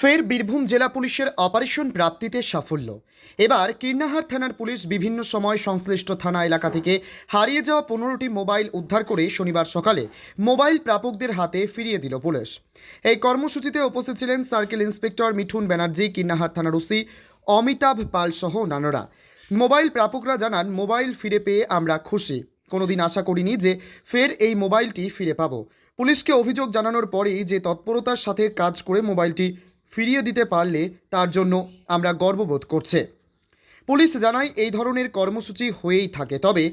ফের বীরভূম জেলা পুলিশের অপারেশন প্রাপ্তিতে সাফল্য। এবার কীর্ণাহার থানার পুলিশ বিভিন্ন সময় সংশ্লিষ্ট থানা এলাকা থেকে হারিয়ে যাওয়া পনেরোটি মোবাইল উদ্ধার করে শনিবার সকালে মোবাইল প্রাপকদের হাতে ফিরিয়ে দিল পুলিশ। এই কর্মসূচিতে উপস্থিত ছিলেন সার্কেল ইন্সপেক্টর মিঠুন ব্যানার্জি, কীর্ণাহার থানার ওসি অমিতাভ পাল সহ অন্যান্যরা মোবাইল প্রাপকরা জানান, মোবাইল ফিরে পেয়ে আমরা খুশি। কোনোদিন আশা করিনি যে ফের এই মোবাইলটি ফিরে পাবো। পুলিশকে অভিযোগ জানানোর পরেই যে তৎপরতার সাথে কাজ করে মোবাইলটি ফিরিয়ে দিতে পারলে তার জন্য আমরা গর্ববোধ করছে। পুলিশ জানায় এই ধরনের কর্মসূচি হয়েই থাকে তবে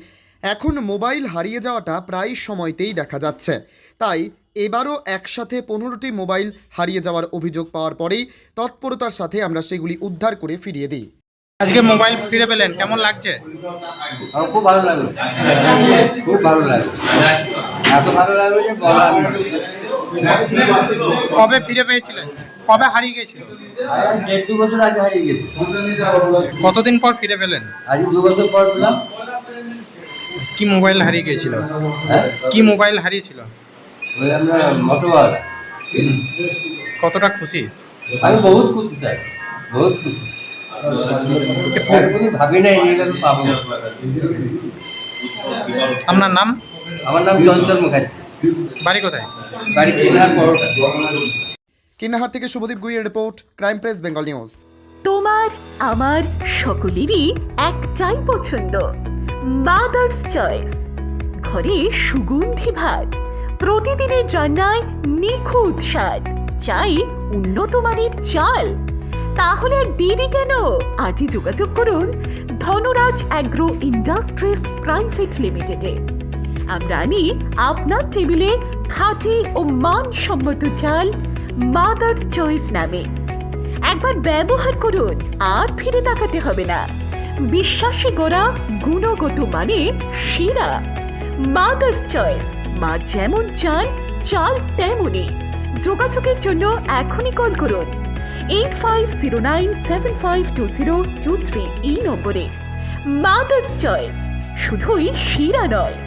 এখন মোবাইল হারিয়ে যাওয়াটা প্রায় সময়তেই দেখা যাচ্ছে। তাই এবারও একসাথে পনেরোটি মোবাইল হারিয়ে যাওয়ার অভিযোগ পাওয়ার পরেই তৎপরতার সাথে আমরা সেগুলি উদ্ধার করে ফিরিয়ে দিই। আজকে মোবাইল ফিরে পেলেন কেমন লাগছে? খুব ভালো লাগল। খুব ভালো লাগল। এত ভালো লাগল যে। কবে ফিরে পেয়েছিলেন কবে হারিয়ে গেছিল? দেড় দু বছর আগে হারিয়ে গেছে। কতদিন পর ফিরে পেলেন? আজ দু বছর পর পেলাম। কি মোবাইল হারিয়ে গিয়েছিল হ্যাঁ? কি মোবাইল হারিয়েছিল? ওই আমরা মোটোওয়ালা কতটা খুশি? আমি বহুত খুশি স্যার। বহুত খুশি। ভাবি নাই পাবো। আপনার নাম? আমার নাম চঞ্চল মুখার্জি। বাড়ি কোথায়? বাড়ি কিন্নাহার থেকে Subhadip গুইয়ের report crime press Bengal news. তোমার আমার সকলেরই একটাই পছন্দ। মাদার্স চয়েস ঘরে সুগন্ধি ভাত। প্রতিদিনের রান্নায় নিখুঁত স্বাদ। চাই উন্নত মানের চাল। তাহলে আর দেরি কেন? আজই যোগাযোগ করুন ধনরাজ অ্যাগ্রো ইন্ডাস্ট্রিজ প্রাইভেট লিমিটেডে। আমরা আনি আপনার টেবিলে খাঁটি ও মানসম্মত চাল মাদার্স চয়েস নামে। একবার ব্যবহার করুন, আর ফিরে তাকাতে হবে না। বিশ্বাসী গোড়া গুণগত মানে সেরা। মাদার্স চয়েস মা যেমন চান, চাল তেমনই। যোগাযোগের জন্য এখনই কল করুন। Eight five zero nine seven five two zero two three এই নম্বরে। মাদার্স চয়েস শুধুই সেরা নয়।